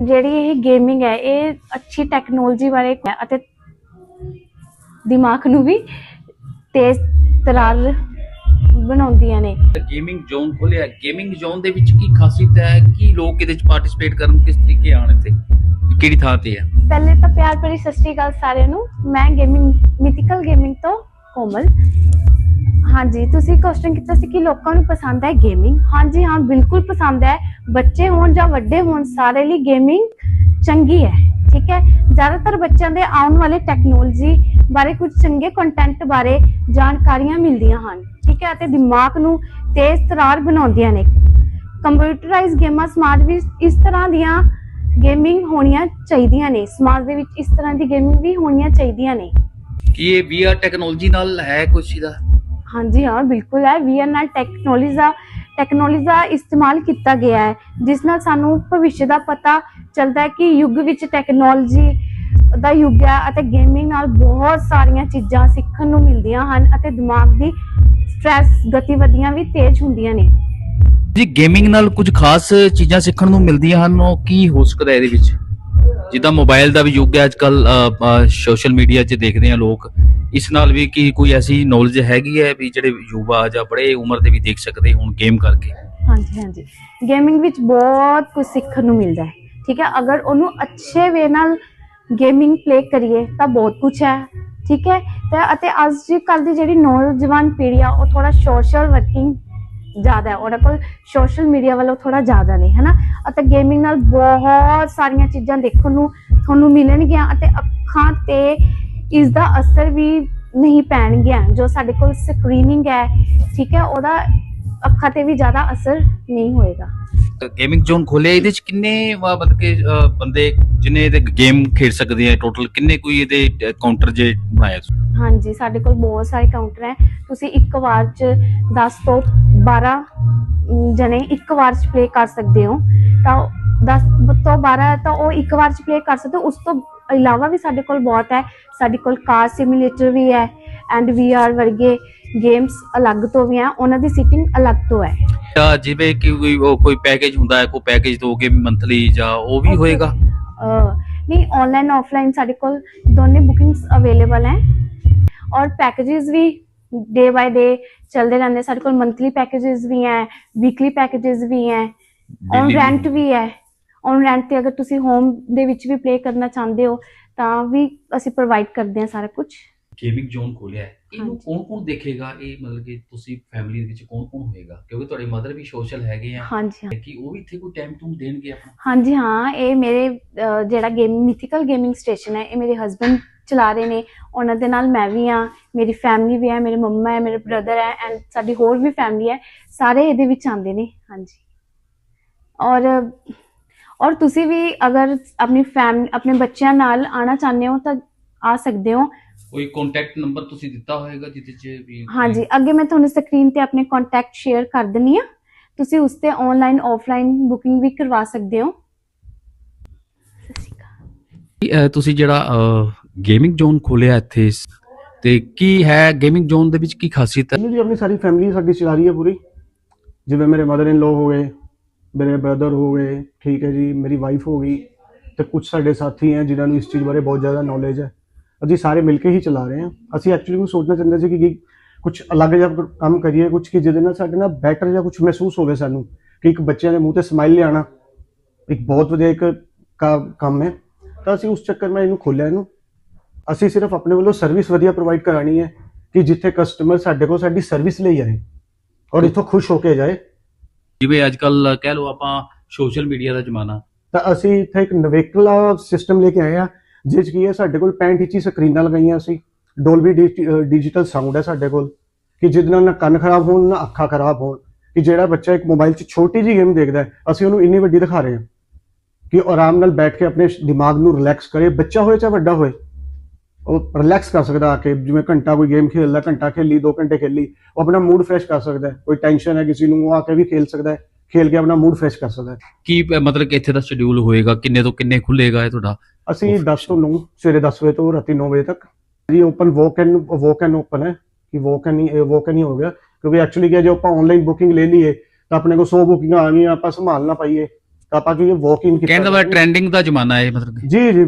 ਜਿਹੜੀ ਇਹ ਗੇਮਿੰਗ ਹੈ ਇਹ ਅੱਛੀ ਟੈਕਨੋਲੋਜੀ ਬਾਰੇ ਅਤੇ ਦਿਮਾਗ ਨੂੰ ਵੀ ਤੇਜ਼ ਤਰਾਰ ਬਣਾਉਂਦੀਆਂ ਨੇ। ਗੇਮਿੰਗ ਜ਼ੋਨ ਖੋਲਿਆ। ਗੇਮਿੰਗ ਜ਼ੋਨ ਦੇ ਵਿੱਚ ਕੀ ਖਾਸੀਅਤ ਹੈ? ਕਿ ਲੋਕ ਇਹਦੇ ਵਿੱਚ ਪਾਰਟਿਸਿਪੇਟ ਕਰਨ? ਕਿਸ ਤਰੀਕੇ ਆਣ ਇੱਥੇ? ਕਿਹੜੀ ਥਾਂ ਤੇ ਹੈ? ਪਹਿਲੇ ਤਾਂ ਪਿਆਰ ਭਰੀ ਸਤਿ ਸ਼੍ਰੀ ਅਕਾਲ ਸਾਰਿਆਂ ਨੂੰ। ਮੈਂ ਗੇਮਿੰਗ ਮਿਥਿਕਲ ਗੇਮਿੰਗ ਤੋਂ ਕੋਮਲ। ਹਾਂਜੀ, ਤੁਸੀਂ ਕੁਐਸਚਨ ਕੀਤਾ ਸੀ ਕਿ ਲੋਕਾਂ ਨੂੰ ਪਸੰਦ ਹੈ ਗੇਮਿੰਗ ਹਾਂਜੀ, ਹਾਂ, ਬਿਲਕੁਲ ਪਸੰਦ ਹੈ। ਬੱਚੇ ਹੋਣ ਜਾਂ ਵੱਡੇ ਹੋਣ, ਸਾਰੇ ਲਈ ਗੇਮਿੰਗ ਚੰਗੀ ਹੈ, ਠੀਕ ਹੈ? ਜ਼ਿਆਦਾਤਰ ਬੱਚਿਆਂ ਦੇ ਆਉਣ ਵਾਲੇ ਟੈਕਨੋਲੋਜੀ ਬਾਰੇ ਕੁਝ ਚੰਗੇ ਕੰਟੈਂਟ ਬਾਰੇ ਜਾਣਕਾਰੀਆਂ ਮਿਲਦੀਆਂ ਹਨ, ਠੀਕ ਹੈ? ਅਤੇ ਦਿਮਾਗ ਨੂੰ ਤੇਜ਼ ਤਰਾਰ ਬਣਾਉਂਦੀਆਂ ਨੇ। ਕੰਪਿਊਟਰਾਈਜ਼ ਗੇਮਾਂ ਸਮਾਜ ਵਿੱਚ ਇਸ ਤਰ੍ਹਾਂ ਦੀਆਂ ਗੇਮਿੰਗ ਹੋਣੀਆਂ ਚਾਹੀਦੀਆਂ ਨੇ। ਸਮਾਜ ਦੇ ਵਿੱਚ ਇਸ ਤਰ੍ਹਾਂ ਦੀ ਗੇਮਿੰਗ ਵੀ ਹੋਣੀਆਂ ਚਾਹੀਦੀਆਂ ਨੇ। ਕੀ ਇਹ ਵੀਆਰ ਟੈਕਨੋਲੋਜੀ ਨਾਲ ਹੈ ਕੁਛ ਇਹਦਾ? ਹਾਂਜੀ, ਹਾਂ, ਬਿਲਕੁਲ ਹੈ। ਵੀਆਰ ਨਾਲ ਟੈਕਨੋਲੋਜੀ ਦਾ ਟੈਕਨੋਲੋਜੀ ਦਾ ਇਸਤੇਮਾਲ ਕੀਤਾ ਗਿਆ ਹੈ, ਜਿਸ ਨਾਲ ਸਾਨੂੰ ਭਵਿੱਖ ਦਾ ਪਤਾ ਚੱਲਦਾ ਹੈ ਕਿ ਯੁੱਗ ਵਿੱਚ ਟੈਕਨੋਲੋਜੀ ਦਾ ਯੁੱਗ ਹੈ ਅਤੇ ਗੇਮਿੰਗ ਨਾਲ ਬਹੁਤ ਸਾਰੀਆਂ ਚੀਜ਼ਾਂ ਸਿੱਖਣ ਨੂੰ ਮਿਲਦੀਆਂ ਹਨ ਅਤੇ ਦਿਮਾਗ ਦੀ ਸਟ੍ਰੈਸ ਗਤੀਵਿਧੀਆਂ ਵੀ ਤੇਜ਼ ਹੁੰਦੀਆਂ ਨੇ। ਜੀ ਗੇਮਿੰਗ ਨਾਲ ਕੁਝ ਖਾਸ ਚੀਜ਼ਾਂ ਸਿੱਖਣ ਨੂੰ ਮਿਲਦੀਆਂ ਹਨ, ਉਹ ਕੀ ਹੋ ਸਕਦਾ ਇਹਦੇ ਵਿੱਚ? ਜਿੱਦਾਂ ਮੋਬਾਈਲ ਦਾ ਵੀ ਯੁੱਗ ਹੈ ਅੱਜਕੱਲ ਸੋਸ਼ਲ ਮੀਡੀਆ 'ਚ ਦੇਖਦੇ ਆ ਲੋਕ। ਇਸ ਨਾਲ ਵੀ ਕੀ ਕੋਈ ਐਸੀ ਨੌਲੇਜ ਹੈਗੀ ਹੈ ਵੀ ਜਿਹੜੇ ਯੁਵਾ ਜਾਂ ਬੜੇ ਉਮਰ ਦੇ ਵੀ ਦੇਖ ਸਕਦੇ ਹੁਣ ਗੇਮ ਕਰਕੇ? ਹਾਂਜੀ ਹਾਂਜੀ। ਗੇਮਿੰਗ ਵਿੱਚ ਬਹੁਤ ਕੁਝ ਸਿੱਖਣ ਨੂੰ ਮਿਲਦਾ ਹੈ, ਠੀਕ ਹੈ? ਅਗਰ ਉਹਨੂੰ ਅੱਛੇ ਵੇ ਨਾਲ ਗੇਮਿੰਗ ਪਲੇ ਕਰੀਏ ਤਾਂ ਬਹੁਤ ਕੁਝ ਹੈ, ਠੀਕ ਹੈ? ਤੇ ਅਤੇ ਅੱਜ ਕੱਲ ਦੀ ਜਿਹੜੀ ਨੌਜਵਾਨ ਪੀੜ੍ਹੀ ਆ, ਉਹ ਥੋੜਾ ਸੋਸ਼ਲ ਵਰਕਿੰਗ ਜ਼ਿਆਦਾ ਹੈ। ਉਹਨਾਂ ਕੋਲ ਸੋਸ਼ਲ ਮੀਡੀਆ ਵੱਲੋਂ ਥੋੜਾ ਜ਼ਿਆਦਾ ਨੇ, ਹਨਾ? ਅਤੇ ਗੇਮਿੰਗ ਨਾਲ ਬਹੁਤ ਸਾਰੀਆਂ ਚੀਜ਼ਾਂ ਦੇਖਣ ਨੂੰ ਤੁਹਾਨੂੰ ਮਿਲਣਗੀਆਂ ਅਤੇ ਅੱਖਾਂ ਤੇ ਇਸ ਦਾ ਅਸਰ ਵੀ ਨਹੀਂ ਪੈਣਗੀਆਂ ਜੋ ਸਾਡੇ ਕੋਲ ਸਕਰੀਨਿੰਗ ਹੈ ਠੀਕ ਹੈ ਉਹਦਾ ਅੱਖਾਂ ਤੇ ਵੀ ਜ਼ਿਆਦਾ ਅਸਰ ਨਹੀਂ ਹੋਏਗਾ। ਗੇਮਿੰਗ ਜ਼ੋਨ ਖੋਲਿਆ ਇਹਦੇ 'ਚ ਕਿੰਨੇ ਮਤਲਬ ਕਿ ਅਹ, ਬੰਦੇ ਜਿਨੇ ਇਹਦੇ ਗੇਮ ਖੇਡ ਸਕਦੇ ਆ ਟੋਟਲ ਕਿੰਨੇ ਕੋਈ ਇਹਦੇ ਕਾਊਂਟਰ ਜੇ ਬਣਾਇਆ ਤੁਸੀਂ? ਹਾਂਜੀ ਸਾਡੇ ਕੋਲ ਬਹੁਤ ਸਾਰੇ ਕਾਊਂਟਰ ਹੈ। ਤੁਸੀਂ ਇੱਕ ਵਾਰ ਚ 10 ਤੋਂ 12 ਅਮ, ਜਣੇ ਇੱਕ ਵਾਰ ਚ ਪਲੇ ਕਰ ਸਕਦੇ ਹੋ। ਤਾਂ 10 ਤੋਂ 12 ਤਾਂ ਉਹ ਇੱਕ ਵਾਰ ਚ ਪਲੇ ਕਰ ਸਕਦੇ ਹੋ ਉਸ ਤੋਂ ਇਲਾਵਾ ਵੀ ਸਾਡੇ ਕੋਲ ਬਹੁਤ ਹੈ ਸਾਡੇ ਕੋਲ ਕਾਰ ਸਿਮੂਲੇਟਰ ਵੀ ਹੈ ਐਂਡ VR ਵਰਗੇ ਗੇਮਸ ਅਲੱਗ ਤੋਂ ਵੀ ਆ ਉਹਨਾਂ ਦੀ ਸੀਟਿੰਗ ਅਲੱਗ ਤੋਂ ਹੈ। ਤਾਂ ਜਿਵੇਂ ਕਿ ਕੋਈ ਉਹ ਕੋਈ ਪੈਕੇਜ ਹੁੰਦਾ ਹੈ ਕੋਈ ਪੈਕੇਜ ਦੋਗੇ ਮੰਥਲੀ ਜਾਂ ਉਹ ਵੀ ਹੋਏਗਾ? ਨਹੀਂ ਆਨਲਾਈਨ ਆਫਲਾਈਨ ਸਾਡੇ ਕੋਲ ਦੋਨੇ ਬੁਕਿੰਗਸ ਅਵੇਲੇਬਲ ਹੈ ਔਰ ਪੈਕੇजेस ਵੀ ਡੇ ਬਾਈ ਡੇ ਚੱਲਦੇ ਰਹਿੰਦੇ ਸਾਡੇ ਕੋਲ ਮੰਥਲੀ ਪੈਕੇजेस ਵੀ ਹੈ ਵੀਕਲੀ ਪੈਕੇजेस ਵੀ ਹੈ ਔਨ ਰੈਂਟ ਵੀ ਹੈ। ਔਨ ਰੈਂਟ ਤੇ ਅਗਰ ਤੁਸੀਂ ਹੋਮ ਦੇ ਵਿੱਚ ਵੀ ਪਲੇ ਕਰਨਾ ਚਾਹੁੰਦੇ ਹੋ ਤਾਂ ਵੀ ਅਸੀਂ ਪ੍ਰੋਵਾਈਡ ਕਰਦੇ ਹਾਂ ਸਾਰਾ ਕੁਝ ਗੇਮਿੰਗ ਜ਼ੋਨ ਖੋਲਿਆ ਹੈ। ਇਹਨੂੰ। ਕੌਣ ਕੌਣ ਦੇਖੇਗਾ? ਇਹ ਮਤਲਬ ਕਿ ਤੁਸੀਂ ਫੈਮਿਲੀ ਦੇ ਵਿੱਚ ਕੌਣ ਕੌਣ ਹੋਏਗਾ? ਕਿਉਂਕਿ ਤੁਹਾਡੇ ਮਦਰ ਵੀ ਸੋਸ਼ਲ ਹੈਗੇ ਆ। ਹਾਂਜੀ ਹਾਂ। ਕਿ ਉਹ ਵੀ ਇੱਥੇ ਕੋਈ ਟਾਈਮ ਟੂਮ ਦੇਣਗੇ ਆਪਣਾ ਹਾਂਜੀ ਹਾਂ। ਇਹ ਮੇਰੇ ਜਿਹੜਾ ਗੇਮ ਮਿਥੀਕਲ ਗੇਮਿੰਗ ਸਟੇਸ਼ਨ ਹੈ ਇਹ ਮੇਰੇ ਹਸਬੰਡ ਚਲਾ ਰਹੇ ਨੇ। ਉਹਨਾਂ ਦੇ ਨਾਲ ਮੈਂ ਵੀ ਹਾਂ। ਮੇਰੀ ਫੈਮਿਲੀ ਵੀ ਹੈ ਮੇਰੇ ਮੰਮਾ ਹੈ ਮੇਰੇ ਬ੍ਰਦਰ ਹੈ ਐਂਡ ਸਾਡੀ ਹੋਰ ਵੀ ਫੈਮਿਲੀ ਹੈ। ਸਾਰੇ ਇਹਦੇ ਵਿੱਚ ਆਉਂਦੇ ਨੇ। ਹਾਂਜੀ। ਔਰ ਔਰ ਤੁਸੀਂ ਵੀ ਅਗਰ ਆਪਣੀ ਫੈਮ ਆਪਣੇ ਬੱਚਿਆਂ ਨਾਲ ਆਣਾ ਚਾਹੁੰਦੇ ਹੋ ਤਾਂ ਆ ਸਕਦੇ ਹੋ। ਕੋਈ ਕੰਟੈਕਟ ਨੰਬਰ ਤੁਸੀਂ ਦਿੱਤਾ ਹੋਏਗਾ ਜਿਹਦੇ 'ਚ ਵੀ ਹਾਂਜੀ ਅੱਗੇ ਮੈਂ ਤੁਹਾਨੂੰ ਸਕਰੀਨ ਤੇ ਆਪਣੇ ਕੰਟੈਕਟ ਸ਼ੇਅਰ ਕਰ ਦਿੰਨੀ ਆ ਤੁਸੀਂ ਉਸ ਤੇ ਆਨਲਾਈਨ ਆਫਲਾਈਨ ਬੁਕਿੰਗ ਵੀ ਕਰਵਾ ਸਕਦੇ ਹੋ। ਤੁਸੀਂ ਜਿਹੜਾ ਗੇਮਿੰਗ ਜ਼ੋਨ ਖੋਲਿਆ ਇੱਥੇ ਤੇ ਕੀ ਹੈ ਗੇਮਿੰਗ ਜ਼ੋਨ ਦੇ ਵਿੱਚ ਕੀ ਖਾਸੀਅਤ ਹੈ? ਜੀ ਆਪਣੀ ਸਾਰੀ ਫੈਮਿਲੀ ਸਾਡੀ ਚਲਾ ਰਹੀ ਹੈ ਪੂਰੀ। ਜਿਵੇਂ ਮੇਰੇ ਮਦਰ ਇਨ ਲੋ ਹੋ ਗਏ ਮੇਰੇ ਬ੍ਰਦਰ ਹੋ ਗਏ, ਠੀਕ ਹੈ ਜੀ, ਮੇਰੀ ਵਾਈਫ ਹੋ ਗਈ, ਤੇ ਕੁਝ ਸਾਡੇ ਸਾਥੀ ਹੈ ਜਿਨ੍ਹਾਂ ਨੂੰ ਇਸ ਚੀਜ਼ ਬਾਰੇ ਬਹੁਤ ਜ਼ਿਆਦਾ ਨੌਲੇਜ ਹੈ। ਅਸੀਂ ਸਾਰੇ ਮਿਲ ਕੇ ਹੀ ਚਲਾ ਰਹੇ ਹਾਂ। ਅਸੀਂ ਐਕਚੁਅਲੀ ਕੁਝ ਸੋਚਣਾ ਚਾਹੁੰਦੇ ਸੀ ਕਿ ਕੁਝ ਅਲੱਗ ਜਿਹਾ ਕੰਮ ਕਰੀਏ ਕੁਝ ਕਿ ਜਿਹਦੇ ਨਾਲ ਸਾਡੇ ਨਾਲ ਬੈਟਰ ਜਾਂ ਕੁਝ ਮਹਿਸੂਸ ਹੋਵੇ ਸਾਨੂੰ, ਕਿ ਇੱਕ ਬੱਚਿਆਂ ਦੇ ਮੂੰਹ ਤੇ ਸਮਾਈਲ ਲਿਆਣਾ ਇੱਕ ਬਹੁਤ ਵਧੀਆ ਇੱਕ ਕਾ- ਕੰਮ ਹੈ। ਤਾਂ ਅਸੀਂ ਉਸ ਚੱਕਰ ਮੈਂ ਇਹਨੂੰ ਖੋਲਿਆ ਇਹਨੂੰ। ਅਸੀਂ ਸਿਰਫ ਆਪਣੇ ਵੱਲੋਂ ਸਰਵਿਸ ਵਧੀਆ ਪ੍ਰੋਵਾਈਡ ਕਰਾਣੀ ਹੈ ਕਿ ਜਿੱਥੇ ਕਸਟਮਰ ਸਾਡੇ ਕੋਲ ਸਾਡੀ ਸਰਵਿਸ ਲਈ ਆਏ ਔਰ ਇਥੋਂ ਖੁਸ਼ ਹੋ ਕੇ ਜਾਏ। ਜਿਵੇਂ ਅੱਜ ਕੱਲ ਕਹਿ ਲਓ ਆਪਾਂ ਸੋਸ਼ਲ ਮੀਡੀਆ ਦਾ ਜ਼ਮਾਨਾ। ਤਾਂ ਅਸੀਂ ਇੱਥੇ ਇੱਕ ਨਵੇਕਲਾ ਸਿਸਟਮ ਲੈ ਕੇ ਆਏ ਆ ਜਿਸ 'ਚ ਕੀ ਹੈ, ਸਾਡੇ ਕੋਲ 65 ਇੰਚੀ ਸਕਰੀਨਾਂ ਲਗਾਈਆਂ ਅਸੀਂ ਡੋਲਬੀ ਡਿਜੀਟਲ ਸਾਊਂਡ ਹੈ ਸਾਡੇ ਕੋਲ, ਕਿ ਜਿਹਦੇ ਨਾਲ ਨਾ ਕੰਨ ਖਰਾਬ ਹੋਣ, ਨਾ ਅੱਖਾਂ ਖਰਾਬ ਹੋਣ, ਕਿ ਜਿਹੜਾ ਬੱਚਾ ਇੱਕ ਮੋਬਾਈਲ 'ਚ ਛੋਟੀ ਜਿਹੀ ਗੇਮ ਦੇਖਦਾ ਹੈ, ਅਸੀਂ ਉਹਨੂੰ ਇੰਨੀ ਵੱਡੀ ਦਿਖਾ ਰਹੇ ਹਾਂ ਕਿ ਉਹ ਆਰਾਮ ਨਾਲ ਬੈਠ ਕੇ ਆਪਣੇ ਦਿਮਾਗ ਨੂੰ ਰਿਲੈਕਸ ਕਰੇ, ਬੱਚਾ ਹੋਏ ਚਾਹੇ ਵੱਡਾ ਹੋਏ। ਉਹ ਰਿਲੈਕਸ ਕਰ ਸਕਦਾ ਆ ਕੇ ਜਿਵੇਂ ਘੰਟਾ ਕੋਈ ਗੇਮ ਖੇਲਦਾ ਘੰਟਾ ਖੇਲੀ 2 ਘੰਟੇ ਖੇਲੀ ਉਹ ਆਪਣਾ ਮੂਡ ਫਰੈਸ਼ ਕਰ ਸਕਦਾ ਹੈ। ਕੋਈ ਟੈਨਸ਼ਨ ਹੈ ਕਿਸੇ ਨੂੰ ਉਹ ਆ ਕੇ ਵੀ ਖੇਲ ਸਕਦਾ ਹੈ। ਖੇਲ ਕੇ ਆਪਣਾ ਮੂਡ ਫਰੈਸ਼ ਕਰ ਸਕਦਾ ਹੈ। ਕੀ ਮਤਲਬ ਕਿ ਇੱਥੇ ਦਾ ਸ਼ਡਿਊਲ ਹੋਏਗਾ? ਕਿੰਨੇ ਤੋਂ ਕਿੰਨੇ ਖੁੱਲੇਗਾ ਇਹ ਤੁਹਾਡਾ? ਅਸੀਂ Okay. 10 ਤੋਂ 9 ਸਵੇਰੇ 10 ਵਜੇ ਤੋਂ ਰਾਤੀ 9 ਵਜੇ ਤੱਕ। ਜੀ open wok and wok and open ਹੈ। ਕਿ ਵੋਕ ਐਂਡ ਨਹੀਂ ਵੋਕ ਨਹੀਂ ਹੋ ਗਿਆ। ਕਿਉਂਕਿ ਐਕਚੁਅਲੀ ਕਿ ਜੇ ਆਪਾਂ ਆਨਲਾਈਨ ਬੁਕਿੰਗ ਲੈ ਲਈਏ ਤਾਂ ਆਪਣੇ ਕੋਲ 100 ਬੁਕਿੰਗਾਂ ਆ ਗਈਆਂ ਆਪਾਂ ਸੰਭਾਲ ਨਾ ਪਾਈਏ। ਤਾਂ ਆਪਾਂ ਇਹ ਵਾਕ ਇਨ ਬੜਾ ਟ੍ਰੈਂਡਿੰਗ ਦਾ ਜ਼ਮਾਨਾ ਹੈ ਮਤਲਬ ਕਿ। ਜੀ ਜੀ।